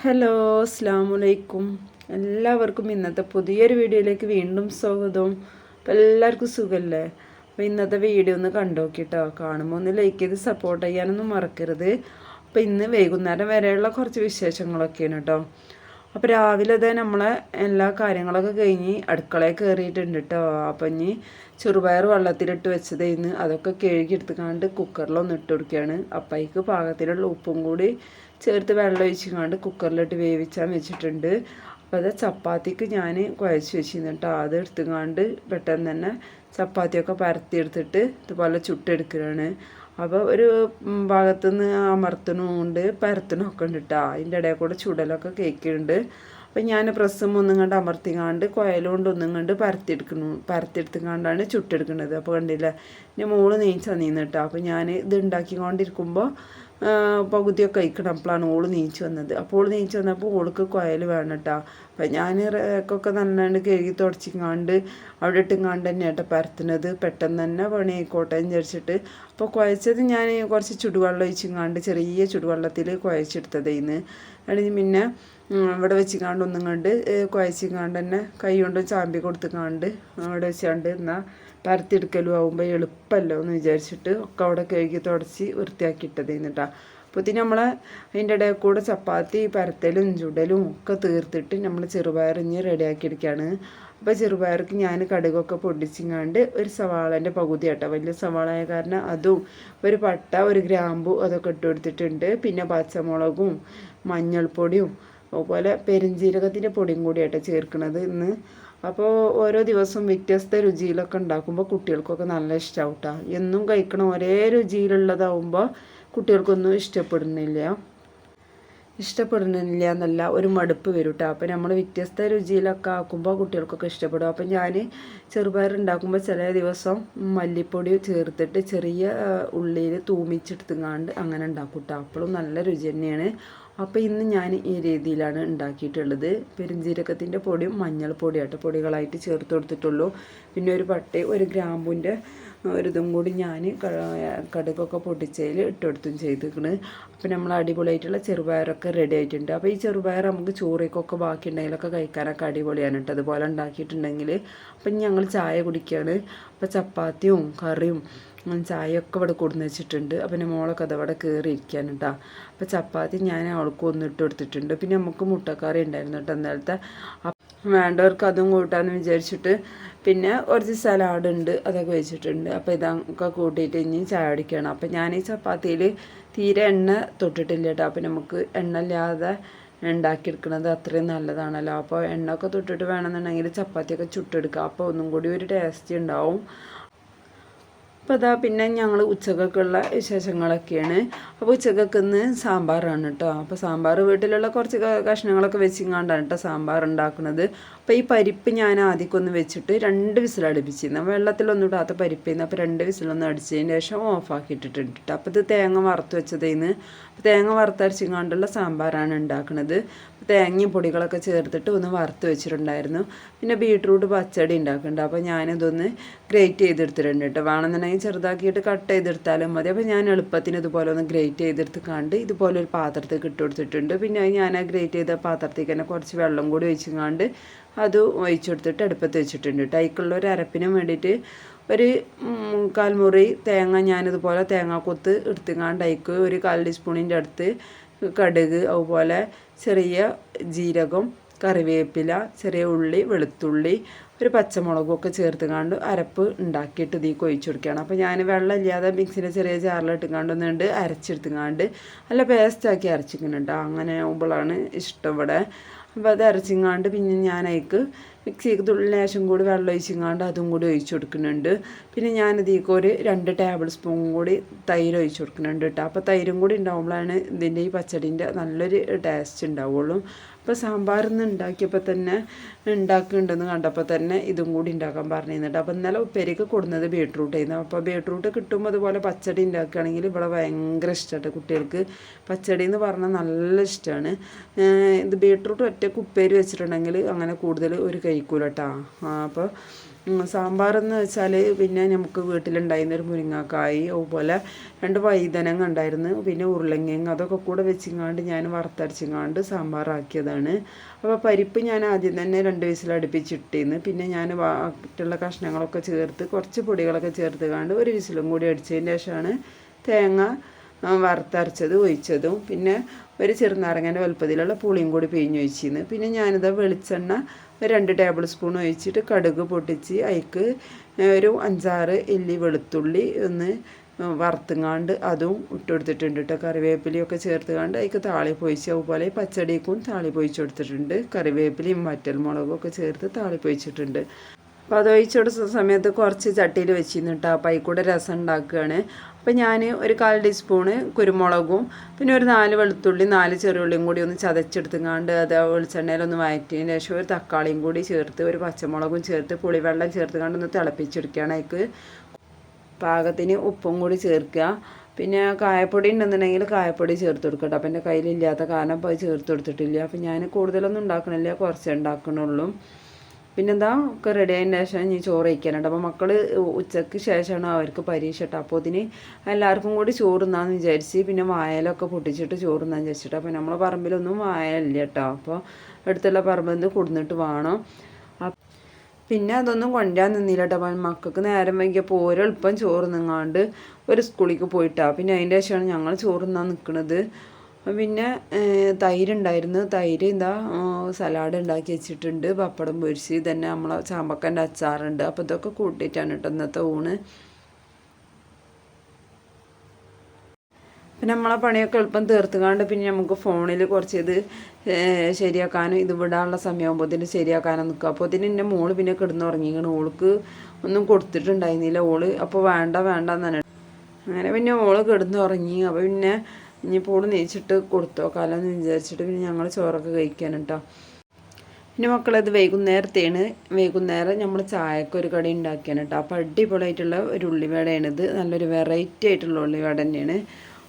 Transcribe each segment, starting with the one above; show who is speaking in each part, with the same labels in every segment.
Speaker 1: Hello അസ്സാം വലൈക്കും എല്ലാവർക്കും ഇന്നത്തെ പുതിയൊരു വീഡിയോയിലേക്ക് വീണ്ടും സ്വാഗതം. അപ്പം എല്ലാവർക്കും സുഖമല്ലേ അപ്പോൾ ഇന്നത്തെ വീഡിയോ ഒന്ന് കണ്ടോക്കിട്ടോ. കാണുമ്പോൾ ഒന്ന് ലൈക്ക് ചെയ്ത് സപ്പോർട്ട് ചെയ്യാനൊന്നും മറക്കരുത്. അപ്പോൾ ഇന്ന് വൈകുന്നേരം വരെയുള്ള കുറച്ച് വിശേഷങ്ങളൊക്കെയാണ് കേട്ടോ അപ്പോൾ രാവിലെ തന്നെ നമ്മളെ എല്ലാ കാര്യങ്ങളൊക്കെ കഴിഞ്ഞ് അടുക്കളയിൽ കയറിയിട്ടുണ്ട് കേട്ടോ അപ്പം ഇനി ചെറുപയർ വെള്ളത്തിലിട്ട് വെച്ചതേന്ന് അതൊക്കെ കഴുകി എടുത്തുകൊണ്ട് കുക്കറിലൊന്ന് ഇട്ട് കൊടുക്കുകയാണ്. അപ്പയ്ക്ക് പാകത്തിലുള്ള ഉപ്പും കൂടി ചേർത്ത് വെള്ളം ഒഴിച്ചുകൊണ്ട് കുക്കറിലിട്ട് വേവിച്ചാൽ വെച്ചിട്ടുണ്ട്. അപ്പോൾ അത് ചപ്പാത്തിക്ക് ഞാൻ കുഴച്ച് വെച്ചിരുന്നു കേട്ടോ. അത് എടുത്തുകൊണ്ട് പെട്ടെന്ന് തന്നെ ചപ്പാത്തിയൊക്കെ പരത്തിയെടുത്തിട്ട് ഇതുപോലെ ചുട്ടെടുക്കുകയാണ് അപ്പോൾ ഒരു ഭാഗത്തുനിന്ന് അമർത്തണമുണ്ട് പരത്തണമൊക്കെ ഉണ്ട് കേട്ടോ. അതിന്റെ ഇടയിൽ കൂടെ ചുടലൊക്കെ കേൾക്കുന്നുണ്ട്. അപ്പം ഞാൻ പ്രസ്സും ഒന്നും കണ്ട് അമർത്തിക്കാണ്ട് കുഴലുകൊണ്ട് ഒന്നും കണ്ട് പരത്തിയെടുക്കുന്നു. പരത്തിയെടുത്തുകൊണ്ടാണ് ചുട്ടെടുക്കുന്നത്. അപ്പോൾ കണ്ടില്ല? എന്റെ മോൾ നെയ്ച്ച് തന്നീന്ന് കേട്ടോ. അപ്പോൾ ഞാൻ ഇത് ഉണ്ടാക്കിക്കൊണ്ടിരിക്കുമ്പോൾ പകുതിയൊക്കെ കഴിക്കണപ്പോഴാണ് ഓൾ നീച്ച് വന്നത്. അപ്പോൾ ഓൾ നീച്ച് വന്നപ്പോൾ ഓൾക്ക് കോയൽ വേണം കേട്ടോ അപ്പം ഞാൻ റേക്കൊക്കെ നന്നായിട്ട് കഴുകി തുടച്ചിങ്ങാണ്ട് അവിടെ ഇട്ടുങ്ങാണ്ട് തന്നെ ഏട്ട പരത്തുന്നത്. പെട്ടെന്ന് തന്നെ പണി ആയിക്കോട്ടെ എന്ന് വിചാരിച്ചിട്ട്. അപ്പോൾ കുഴച്ചത് ഞാൻ കുറച്ച് ചുടുവെള്ളം ഒഴിച്ചിങ്ങാണ്ട് ചെറിയ ചുടുവെള്ളത്തിൽ കുഴച്ചെടുത്തതേന്ന്. അതിന് പിന്നെ ഇവിടെ വെച്ചിങ്ങാണ്ട് ഒന്നും കണ്ട് കുഴച്ചിങ്ങാണ്ട് തന്നെ കൈ കൊണ്ട് ചാമ്പി കൊടുത്തുങ്ങാണ്ട് അവിടെ വെച്ചാണ്ട് എന്നാൽ പരത്തിയെടുക്കലും ആകുമ്പോൾ എളുപ്പമല്ലോ എന്ന് വിചാരിച്ചിട്ട് ഒക്കെ അവിടെ കഴുകി തുടച്ച് വൃത്തിയാക്കി അപ്പോൾ ഇത് നമ്മൾ അതിന്റെ ഇടയിൽ കൂടെ ചപ്പാത്തി പരത്തലും ചുടലും ഒക്കെ തീർത്തിട്ട് നമ്മൾ ചെറുപയറിഞ്ഞ് റെഡിയാക്കി എടുക്കുകയാണ് അപ്പോൾ ചെറുപയർക്ക് ഞാൻ കടുകൊക്കെ പൊടിച്ചിങ്ങാണ്ട് ഒരു സവാളന്റെ പകുതി കേട്ടോ വലിയ സവാളായ കാരണം അതും ഒരു പട്ട ഒരു ഗ്രാമ്പു അതൊക്കെ ഇട്ട് കൊടുത്തിട്ടുണ്ട്. പിന്നെ പച്ചമുളകും മഞ്ഞൾപ്പൊടിയും അതുപോലെ പെരിഞ്ജീരകത്തിന്റെ പൊടിയും കൂടിയാട്ടോ ചേർക്കുന്നത് ഇന്ന്. അപ്പോൾ ഓരോ ദിവസവും വ്യത്യസ്ത രുചിയിലൊക്കെ ഉണ്ടാക്കുമ്പോൾ കുട്ടികൾക്കൊക്കെ നല്ല ഇഷ്ടമാവും കേട്ടോ എന്നും കഴിക്കണം ഒരേ രുചിയിലുള്ളതാവുമ്പോൾ കുട്ടികൾക്കൊന്നും ഇഷ്ടപ്പെടുന്നില്ല. ഇഷ്ടപ്പെടുന്നില്ല എന്നല്ല ഒരു മടുപ്പ് വരും കേട്ടോ അപ്പോൾ നമ്മൾ വ്യത്യസ്ത രുചിയിലൊക്കെ ആക്കുമ്പോൾ കുട്ടികൾക്കൊക്കെ ഇഷ്ടപ്പെടും. അപ്പം ഞാൻ ചെറുപയർ ഉണ്ടാക്കുമ്പോൾ ചില ദിവസം മല്ലിപ്പൊടി ചേർത്തിട്ട് ചെറിയ ഉള്ളിയിൽ തൂമിച്ചെടുത്തുങ്ങാണ്ട് അങ്ങനെ ഉണ്ടാക്കും കേട്ടോ അപ്പോഴും നല്ല രുചി തന്നെയാണ്. അപ്പോൾ ഇന്ന് ഞാൻ ഈ രീതിയിലാണ് ഉണ്ടാക്കിയിട്ടുള്ളത്. പെരുംജീരകത്തിന്റെ പൊടിയും മഞ്ഞൾപ്പൊടിയായിട്ട് പൊടികളായിട്ട് ചേർത്ത് കൊടുത്തിട്ടുള്ളൂ. പിന്നെ ഒരു പട്ടി ഒരു ഗ്രാമ്പുവിന്റെ ഒരിതും കൂടി ഞാൻ കടുകൊക്കെ പൊട്ടിച്ചതിൽ ഇട്ടെടുത്തും ചെയ്തിരിക്കണ് അപ്പോൾ നമ്മൾ അടിപൊളിയായിട്ടുള്ള ചെറുപയറൊക്കെ റെഡി ആയിട്ടുണ്ട്. അപ്പോൾ ഈ ചെറുപയർ നമുക്ക് ചോറേക്കൊക്കെ ബാക്കി ഉണ്ടെങ്കിലൊക്കെ കഴിക്കാനൊക്കെ അടിപൊളിയാണ് കേട്ടോ അതുപോലെ ഉണ്ടാക്കിയിട്ടുണ്ടെങ്കിൽ അപ്പം ഞങ്ങൾ ചായ കുടിക്കുകയാണ് അപ്പോൾ ചപ്പാത്തിയും കറിയും ചായയൊക്കെ ഇവിടെ കൊടുന്ന് വെച്ചിട്ടുണ്ട്. അപ്പം എന്റെ മോളൊക്കെ അതവിടെ കയറി ഇരിക്കാൻ കേട്ടോ അപ്പം ചപ്പാത്തി ഞാൻ അവൾക്ക് ഒന്നിട്ട് കൊടുത്തിട്ടുണ്ട്. പിന്നെ നമുക്ക് മുട്ടക്കറി ഉണ്ടായിരുന്നു കേട്ടോ എന്നാലത്തെ വേണ്ടവർക്ക് അതും കൂട്ടാന്ന് വിചാരിച്ചിട്ട് പിന്നെ കുറച്ച് സലാഡ് ഉണ്ട് അതൊക്കെ വെച്ചിട്ടുണ്ട്. അപ്പോൾ ഇതൊക്കെ കൂട്ടിയിട്ട് ഇനി ചായ അടിക്കണം അപ്പോൾ ഞാൻ ഈ ചപ്പാത്തിയിൽ തീരെ എണ്ണ തൊട്ടിട്ടില്ല കേട്ടോ. അപ്പോൾ നമുക്ക് എണ്ണ ഇല്ലാതെ ഉണ്ടാക്കിയെടുക്കുന്നത് അത്രയും നല്ലതാണല്ലോ. അപ്പോൾ എണ്ണ ഒക്കെ തൊട്ടിട്ട് വേണമെന്നുണ്ടെങ്കിൽ ചപ്പാത്തിയൊക്കെ ചുട്ടെടുക്കുക അപ്പോൾ ഒന്നും കൂടി ഒരു ടേസ്റ്റ് ഉണ്ടാവും. അപ്പോൾ അതാ പിന്നെ ഞങ്ങൾ ഉച്ചക്കൊക്കെയുള്ള വിശേഷങ്ങളൊക്കെയാണ്. അപ്പോൾ ഉച്ചക്കൊക്കെ ഇന്ന് സാമ്പാറാണ് കേട്ടോ. അപ്പോൾ സാമ്പാർ വീട്ടിലുള്ള കുറച്ച് കഷ്ണങ്ങളൊക്കെ വെച്ചിങ്ങാണ്ടാണ് കേട്ടോ സാമ്പാർ ഉണ്ടാക്കുന്നത്. അപ്പോൾ ഈ പരിപ്പ് ഞാൻ ആദ്യമൊന്ന് വെച്ചിട്ട് രണ്ട് വിസിലടുപ്പിച്ചിരുന്നു വെള്ളത്തിലൊന്നും ഇടാത്ത പരിപ്പിന്ന് അപ്പോൾ രണ്ട് വിസിലൊന്നും അടിച്ചതിന് ശേഷം ഓഫാക്കി ഇട്ടിട്ടുണ്ട് അപ്പോൾ ഇത് തേങ്ങ വറുത്ത് വെച്ചതേന്ന്. തേങ്ങ വറുത്തരച്ചിങ്ങാണ്ടുള്ള സാമ്പാറാണ് ഉണ്ടാക്കുന്നത് തേങ്ങയും പൊടികളൊക്കെ ചേർത്തിട്ട് ഒന്ന് വറുത്ത് വെച്ചിട്ടുണ്ടായിരുന്നു. പിന്നെ ബീട്രൂട്ട് പച്ചടി ഉണ്ടാക്കുന്നുണ്ട് അപ്പോൾ ഞാനിതൊന്ന് ഗ്രേറ്റ് ചെയ്തെടുത്തിട്ടുണ്ട് കേട്ടോ വേണമെന്നുണ്ടെങ്കിൽ ചെറുതാക്കിയിട്ട് കട്ട് ചെയ്തെടുത്താലും മതി. അപ്പോൾ ഞാൻ എളുപ്പത്തിന് ഇതുപോലെ ഒന്ന് ഗ്രേറ്റ് ചെയ്തെടുത്ത് കണ്ട് ഇതുപോലെ ഒരു പാത്രത്തിൽ ഇട്ട് കൊടുത്തിട്ടുണ്ട്. പിന്നെ ഞാൻ ആ ഗ്രേറ്റ് ചെയ്ത പാത്രത്തേക്ക് തന്നെ കുറച്ച് വെള്ളം കൂടി ഒഴിച്ചുങ്ങാണ്ട് അത് ഒഴിച്ചു കൊടുത്തിട്ട് അടുപ്പത്ത് വെച്ചിട്ടുണ്ട് കേട്ടോ അതിക്കുള്ള ഒരു അരപ്പിനും വേണ്ടിയിട്ട് ഒരു കാൽമുറി തേങ്ങ ഞാനിതുപോലെ തേങ്ങ കൊത്ത് എടുത്തുങ്ങാണ്ട് അതിക്ക് ഒരു കാൽ ടീസ്പൂണിന്റെ അടുത്ത് കടുക് അതുപോലെ ചെറിയ ജീരകം കറിവേപ്പില ചെറിയ ഉള്ളി വെളുത്തുള്ളി ഒരു പച്ചമുളകും ഒക്കെ ചേർത്തുകാണ്ട് അരപ്പ് ഉണ്ടാക്കിയിട്ട് ഇതിൽ കൊഴിച്ചു കൊടുക്കുകയാണ് അപ്പോൾ ഞാൻ വെള്ളം ഇല്ലാതെ മിക്സിന്റെ ചെറിയ ജാറിലിട്ടുകാണ്ട് ഒന്നുണ്ട് അരച്ചെടുത്തുകാണ്ട് നല്ല പേസ്റ്റാക്കി അരച്ചിക്കുന്നുണ്ട് അങ്ങനെ ആകുമ്പോഴാണ് ഇഷ്ടം ഇവിടെ. അപ്പോൾ അത് അരച്ചിങ്ങാണ്ട് പിന്നെ ഞാൻ അതിക്ക് മിക്സിക്ക് തുള്ളി ലേശം കൂടി വെള്ളം ഒഴിച്ചിങ്ങാണ്ട് അതും കൂടി ഒഴിച്ചു കൊടുക്കുന്നുണ്ട്. പിന്നെ ഞാനിതീക്ക് ഒരു രണ്ട് ടേബിൾ സ്പൂൺ കൂടി തൈര് ഒഴിച്ചു കൊടുക്കുന്നുണ്ട് കേട്ടോ അപ്പോൾ തൈരും കൂടി ഉണ്ടാകുമ്പോഴാണ് ഇതിന്റെ ഈ പച്ചടീന്റെ നല്ലൊരു ടേസ്റ്റ് ഉണ്ടാവുള്ളൂ. അപ്പോൾ സാമ്പാറിന്ന് ഉണ്ടാക്കിയപ്പോൾ തന്നെ ഉണ്ടാക്കുന്നുണ്ടെന്ന് കണ്ടപ്പോൾ തന്നെ ഇതും കൂടി ഉണ്ടാക്കാൻ പറഞ്ഞിരുന്നുണ്ട് അപ്പോൾ ഇന്നലെ ഉപ്പേരിക്ക് കൊടുന്നത് ബീട്രൂട്ട് ആയിരുന്നു അപ്പോൾ ബീട്രൂട്ട് കിട്ടുമ്പോൾ അതുപോലെ പച്ചടി ഉണ്ടാക്കുകയാണെങ്കിൽ ഇവിടെ ഭയങ്കര ഇഷ്ടമാണ് കുട്ടികൾക്ക്. പച്ചടി എന്ന് പറഞ്ഞാൽ നല്ല ഇഷ്ടമാണ് ഇത് ബീട്രൂട്ട് ഒറ്റ ഉപ്പേരി വെച്ചിട്ടുണ്ടെങ്കിൽ അങ്ങനെ കൂടുതൽ ഒരു കഴിക്കൂല കേട്ടോ അപ്പോൾ സാമ്പാറെന്ന് വെച്ചാൽ പിന്നെ നമുക്ക് വീട്ടിലുണ്ടായിരുന്ന ഒരു മുരിങ്ങാക്കായി അതുപോലെ രണ്ട് വൈതനങ്ങ ഉണ്ടായിരുന്നു പിന്നെ ഉരുളങ്ങയും അതൊക്കെ കൂടെ വെച്ചിങ്ങാണ്ട് ഞാൻ വറുത്തരച്ചിങ്ങാണ്ട് സാമ്പാറാക്കിയതാണ്. അപ്പോൾ പരിപ്പ് ഞാൻ ആദ്യം തന്നെ രണ്ട് വിസിലടുപ്പിച്ചിട്ടിന്ന് പിന്നെ ഞാൻ മറ്റുള്ള കഷ്ണങ്ങളൊക്കെ ചേർത്ത് കുറച്ച് പൊടികളൊക്കെ ചേർത്ത് കാണ്ട് ഒരു വിസിലും കൂടി അടിച്ചതിന് ശേഷമാണ് തേങ്ങ വറുത്തരച്ചത് ഒഴിച്ചതും പിന്നെ ഒരു ചെറുനാരങ്ങന്റെ വലുപ്പത്തിലുള്ള പുളിയും കൂടി പിഴിഞ്ഞ് ഒഴിച്ചിരുന്നു പിന്നെ ഞാനിത് വെളിച്ചെണ്ണ രണ്ട് ടേബിൾ സ്പൂൺ ഒഴിച്ചിട്ട് കടുക് പൊട്ടിച്ച് അതിക്ക് ഒരു അഞ്ചാറ് ഇല്ലി വെളുത്തുള്ളി ഒന്ന് വറുത്തുങ്ങാണ്ട് അതും ഇട്ട് കൊടുത്തിട്ടുണ്ട് കേട്ടോ കറിവേപ്പിലയൊക്കെ ചേർത്ത് കണ്ട് അതിക്ക് താളി പൊഴിച്ച് അതുപോലെ പച്ചടിക്കും താളി പൊഴിച്ച് കൊടുത്തിട്ടുണ്ട്. കറിവേപ്പിലയും വറ്റൽ മുളകും ഒക്കെ ചേർത്ത് താളി പൊഴിച്ചിട്ടുണ്ട് അപ്പോൾ അത് ഒഴിച്ച് കൊടുത്ത സമയത്ത് കുറച്ച് ചട്ടിയിൽ വെച്ചിരുന്നു കേട്ടോ. അപ്പോൾ അതിൽ കൂടെ രസം ഉണ്ടാക്കുകയാണ്. അപ്പോൾ ഞാൻ ഒരു കാൽ ടീസ്പൂണ് കുരുമുളകും പിന്നെ ഒരു നാല് വെളുത്തുള്ളി നാല് ചെറുള്ളിയും കൂടി ഒന്ന് ചതച്ചെടുത്തുങ്ങാണ്ട് അത് വെളിച്ചെണ്ണയിലൊന്ന് വഴറ്റിയതിന് ശേഷം ഒരു തക്കാളിയും കൂടി ചേർത്ത് ഒരു പച്ചമുളകും ചേർത്ത് പുളിവെള്ളം ചേർത്തുകൊണ്ട് ഒന്ന് തിളപ്പിച്ചെടുക്കുകയാണ് അതിക്ക് പാകത്തിന് ഉപ്പും കൂടി ചേർക്കുക. പിന്നെ കായപ്പൊടി ഉണ്ടെന്നുണ്ടെങ്കിൽ കായപ്പൊടി ചേർത്ത് കൊടുക്കട്ടെ അപ്പം എന്റെ കയ്യിലില്ലാത്ത കാരണം അപ്പോൾ അത് ചേർത്ത് കൊടുത്തിട്ടില്ല. അപ്പം ഞാൻ കൂടുതലൊന്നും ഉണ്ടാക്കണില്ല. കുറച്ചേ ഉണ്ടാക്കണുള്ളൂ പിന്നെന്താ ഒക്കെ റെഡി ആയതിന് ശേഷം ഇനി ചോറ് വയ്ക്കാനുണ്ട് അപ്പോൾ മക്കൾ ഉച്ചയ്ക്ക് ശേഷമാണ് അവർക്ക് പരീക്ഷ കേട്ടോ. അപ്പോൾ ഇതിന് എല്ലാവർക്കും കൂടി ചോറുന്നാന്ന് വിചാരിച്ച് പിന്നെ വായലൊക്കെ പൊട്ടിച്ചിട്ട് ചോറുന്നാന്ന് വിചാരിച്ചിട്ട്. അപ്പോൾ നമ്മളെ പറമ്പിലൊന്നും വായലില്ല കേട്ടോ. അപ്പോൾ അടുത്തുള്ള പറമ്പിൽ നിന്ന് കൊടുന്നിട്ട് വേണം. പിന്നെ അതൊന്നും കൊണ്ടുവരാൻ നിന്നില്ല കേട്ടോ. മക്കൾക്ക് നേരം വൈകിയപ്പോൾ ഓരോ എളുപ്പം ചോറ് നിങ്ങാണ്ട് ഒരു സ്കൂളിലേക്ക് പോയിട്ടാണ് പിന്നെ അതിന്റെ ശേഷമാണ് ഞങ്ങൾ ചോറ് തിന്നാൻ നിൽക്കുന്നത് പിന്നെ തൈര് ഉണ്ടായിരുന്നു തൈര് എന്താ സലാഡ് ഉണ്ടാക്കി വെച്ചിട്ടുണ്ട്. പപ്പടം പൊരിച്ച് തന്നെ നമ്മളെ ചാമ്പക്കന്റെ അച്ചാറുണ്ട്. അപ്പോൾ ഇതൊക്കെ കൂട്ടിയിട്ടാണ് കേട്ടോ ഇന്നത്തെ ഊണ്. പിന്നെ നമ്മളെ പണിയൊക്കെ എളുപ്പം തീർത്തുകാണ്ട് പിന്നെ നമുക്ക് ഫോണിൽ കുറച്ച് ഇത് ശരിയാക്കാനും ഇത് വിടാനുള്ള സമയമാകുമ്പോഴത്തേന് ശരിയാക്കാനും നിൽക്കുക അപ്പോൾ ഇതിന് എന്റെ മോൾ പിന്നെ കിടന്നുറങ്ങിക്കണം ഓൾക്ക് ഒന്നും കൊടുത്തിട്ടുണ്ടായിരുന്നില്ല. ഓൾ അപ്പോൾ വേണ്ട വേണ്ട എന്നാണ്. അങ്ങനെ പിന്നെ ഓൾ കിടന്നുറങ്ങി. അപ്പോൾ പിന്നെ ഇനിയിപ്പോൾ ഓൾ നീച്ചിട്ട് കൊടുത്തോക്കാലോ എന്ന് വിചാരിച്ചിട്ട് പിന്നെ ഞങ്ങൾ ചോറൊക്കെ കഴിക്കാൻ കേട്ടോ പിന്നെ മക്കളത് വൈകുന്നേരത്തെയാണ് വൈകുന്നേരം നമ്മൾ ചായക്ക് ഒരു കടി ഉണ്ടാക്കിയാണ് കേട്ടോ അപ്പോൾ അടിപൊളിയായിട്ടുള്ള ഒരു ഉള്ളിവടയാണിത് നല്ലൊരു വെറൈറ്റി ആയിട്ടുള്ള ഉള്ളിവട തന്നെയാണ്.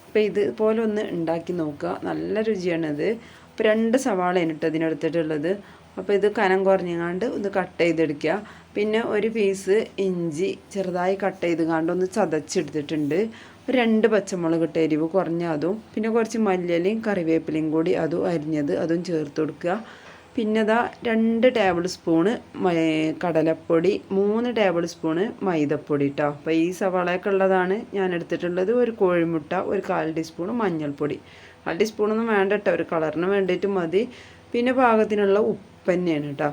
Speaker 1: അപ്പോൾ ഇതുപോലെ ഒന്ന് ഉണ്ടാക്കി നോക്കുക. നല്ല രുചിയാണിത് അപ്പോൾ രണ്ട് സവാളയാണ് കേട്ടോ ഇതിനെടുത്തിട്ടുള്ളത്. അപ്പോൾ ഇത് കനം കുറഞ്ഞങ്ങാണ്ട് ഒന്ന് കട്ട് ചെയ്തെടുക്കുക. പിന്നെ ഒരു പീസ് ഇഞ്ചി ചെറുതായി കട്ട് ചെയ്ത് കണ്ട് ഒന്ന് ചതച്ചെടുത്തിട്ടുണ്ട്. രണ്ട് പച്ചമുളക് ഇട്ട് എരിവ് കുറഞ്ഞ അതും പിന്നെ കുറച്ച് മല്ലിയിലയും കറിവേപ്പിലയും കൂടി അതും അരിഞ്ഞത് അതും ചേർത്ത് കൊടുക്കുക. പിന്നെ ഇതാ രണ്ട് ടേബിൾ സ്പൂണ് കടലപ്പൊടി മൂന്ന് ടേബിൾ സ്പൂണ് മൈദപ്പൊടി കേട്ടോ അപ്പോൾ ഈ സവാളയൊക്കെ ഉള്ളതാണ് ഞാൻ എടുത്തിട്ടുള്ളത്. ഒരു കോഴിമുട്ട ഒരു കാൽ ടീസ്പൂൺ മഞ്ഞൾപ്പൊടി. കാൽ ടീസ്പൂണൊന്നും വേണ്ട കേട്ടോ. ഒരു കളറിന് വേണ്ടിയിട്ട് മതി. പിന്നെ പാകത്തിനുള്ള ഉപ്പ് തന്നെയാണ് കേട്ടോ.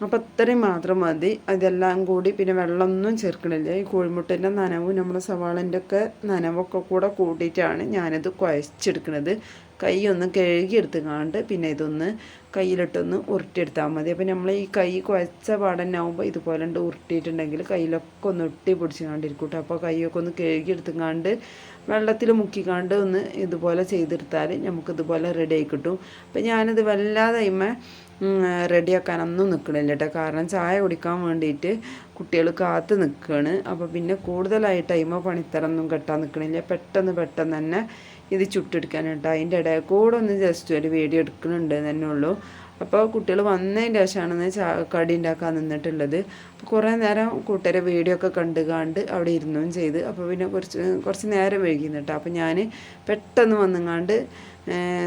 Speaker 1: അപ്പോൾ ഇത്രയും മാത്രം മതി. അതെല്ലാം കൂടി പിന്നെ വെള്ളമൊന്നും ചേർക്കണില്ല. ഈ കോഴിമുട്ടേന്റെ നനവും നമ്മുടെ സവാളന്റെ ഒക്കെ നനവൊക്കെ കൂടെ കൂട്ടിയിട്ടാണ് ഞാനിത് കുഴച്ചെടുക്കുന്നത് കൈ ഒന്ന് കഴുകി എടുത്തുകാണ്ട് പിന്നെ ഇതൊന്ന് കയ്യിലിട്ടൊന്ന് ഉരുട്ടിയെടുത്താൽ മതി. അപ്പോൾ നമ്മൾ ഈ കൈ കുഴച്ച പാടന്നാവുമ്പോൾ ഇതുപോലെ ഉണ്ട് ഉരുട്ടിയിട്ടുണ്ടെങ്കിൽ കയ്യിലൊക്കെ ഒന്ന് ഒട്ടി പിടിച്ചുകൊണ്ടിരിക്കും കേട്ടോ അപ്പോൾ കൈയൊക്കെ ഒന്ന് കഴുകി എടുത്തുകാണ്ട് വെള്ളത്തിൽ മുക്കിക്കാണ്ട് ഒന്ന് ഇതുപോലെ ചെയ്തെടുത്താൽ നമുക്കിതുപോലെ റെഡി ആയി കിട്ടും. അപ്പം ഞാനിത് വല്ലാതെ അയിമ റെഡിയാക്കാനൊന്നും നിൽക്കണില്ല കേട്ടോ. കാരണം ചായ കുടിക്കാൻ വേണ്ടിയിട്ട് കുട്ടികൾ കാത്ത് നിൽക്കുകയാണ് അപ്പോൾ പിന്നെ കൂടുതലായി ടൈമോ പണിത്തരൊന്നും കെട്ടാൻ നിൽക്കണില്ല പെട്ടെന്ന് പെട്ടെന്ന് തന്നെ ഇത് ചുട്ടെടുക്കാനായിട്ട് അതിന്റെ ഇടയിൽ കൂടെ ഒന്ന് ജസ്റ്റ് ഒരു വീഡിയോ എടുക്കുന്നുണ്ട് തന്നെ ഉള്ളൂ. അപ്പോൾ കുട്ടികൾ വന്നതിന്റെ ശേഷമാണ് ചാ കടി ഉണ്ടാക്കാൻ നിന്നിട്ടുള്ളത്. കുറേ നേരം കൂട്ടരെ വീഡിയോ ഒക്കെ കണ്ട് കണ്ട് അവിടെ ഇരുന്നും ചെയ്ത്. അപ്പോൾ പിന്നെ കുറച്ച് കുറച്ച് നേരം വൈകിന്ന് കേട്ടോ അപ്പോൾ ഞാൻ പെട്ടെന്ന് വന്നുങ്ങാണ്ട്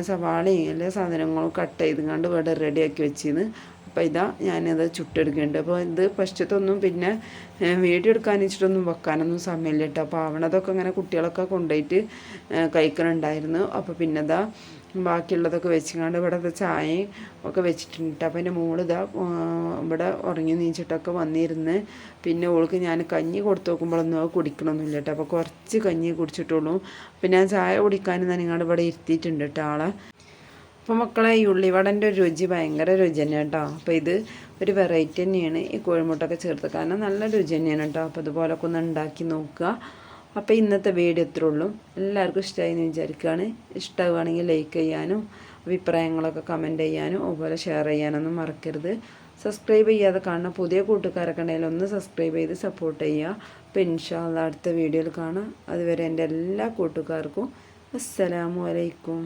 Speaker 1: സവാളയും എല്ലാ സാധനങ്ങളും കട്ട് ചെയ്തുകൊണ്ട് ഇവിടെ റെഡിയാക്കി വെച്ചിന്ന്. അപ്പോൾ ഇതാ ഞാനത് ചുട്ടെടുക്കുന്നുണ്ട് അപ്പോൾ ഇത് പശ്ചത്തൊന്നും പിന്നെ വീഡിയോ എടുക്കാൻ വെച്ചിട്ടൊന്നും വെക്കാനൊന്നും സമയമില്ല കേട്ടോ അപ്പോൾ ആവണതൊക്കെ ഇങ്ങനെ കുട്ടികളൊക്കെ കൊണ്ടുപോയിട്ട് കഴിക്കണുണ്ടായിരുന്നു. അപ്പോൾ പിന്നെ ഇതാ ബാക്കിയുള്ളതൊക്കെ വെച്ചിങ്ങാണ്ട് ഇവിടെ ചായയും ഒക്കെ വെച്ചിട്ടുണ്ട് അപ്പം എന്റെ മോൾ ഇതാ ഇവിടെ ഉറങ്ങി നീച്ചിട്ടൊക്കെ വന്നിരുന്ന്. പിന്നെ ഓൾക്ക് ഞാൻ കഞ്ഞി കൊടുത്തു നോക്കുമ്പോഴൊന്നും അത് കുടിക്കണമൊന്നുമില്ല കേട്ടോ അപ്പോൾ കുറച്ച് കഞ്ഞി കുടിച്ചിട്ടുള്ളൂ. പിന്നെ ഞാൻ ചായ കുടിക്കാൻ നിങ്ങളുടെ ഇവിടെ ഇരുത്തിയിട്ടുണ്ട് കേട്ടോ ആളെ. അപ്പോൾ മക്കളെ ഈ ഉള്ളിവടന്റെ ഒരു രുചി ഭയങ്കര രുചി തന്നെയാണ് കേട്ടോ അപ്പോൾ ഇത് ഒരു വെറൈറ്റി തന്നെയാണ്. ഈ കോഴിമുട്ടൊക്കെ ചേർത്ത് കാരണം നല്ല രുചി തന്നെയാണ് കേട്ടോ അപ്പോൾ ഇതുപോലൊക്കെ ഒന്ന് ഉണ്ടാക്കി നോക്കുക. അപ്പോൾ ഇന്നത്തെ വീഡിയോ ഇത്രേ ഉള്ളൂ. എല്ലാവർക്കും ഇഷ്ടമായി എന്ന് വിചാരിക്കുകയാണ് ഇഷ്ടമാവുകയാണെങ്കിൽ ലൈക്ക് ചെയ്യാനും അഭിപ്രായങ്ങളൊക്കെ കമന്റ് ചെയ്യാനും അതുപോലെ ഷെയർ ചെയ്യാനൊന്നും മറക്കരുത്. സബ്സ്ക്രൈബ് ചെയ്യാതെ കാണുന്ന പുതിയ കൂട്ടുകാരൊക്കെ ഉണ്ടെങ്കിൽ ഒന്ന് സബ്സ്ക്രൈബ് ചെയ്ത് സപ്പോർട്ട് ചെയ്യുക. അപ്പോൾ ഇൻഷാല്ല അടുത്ത വീഡിയോയിൽ കാണാം. അതുവരെ എന്റെ എല്ലാ കൂട്ടുകാർക്കും അസ്സലാമു അലൈക്കും.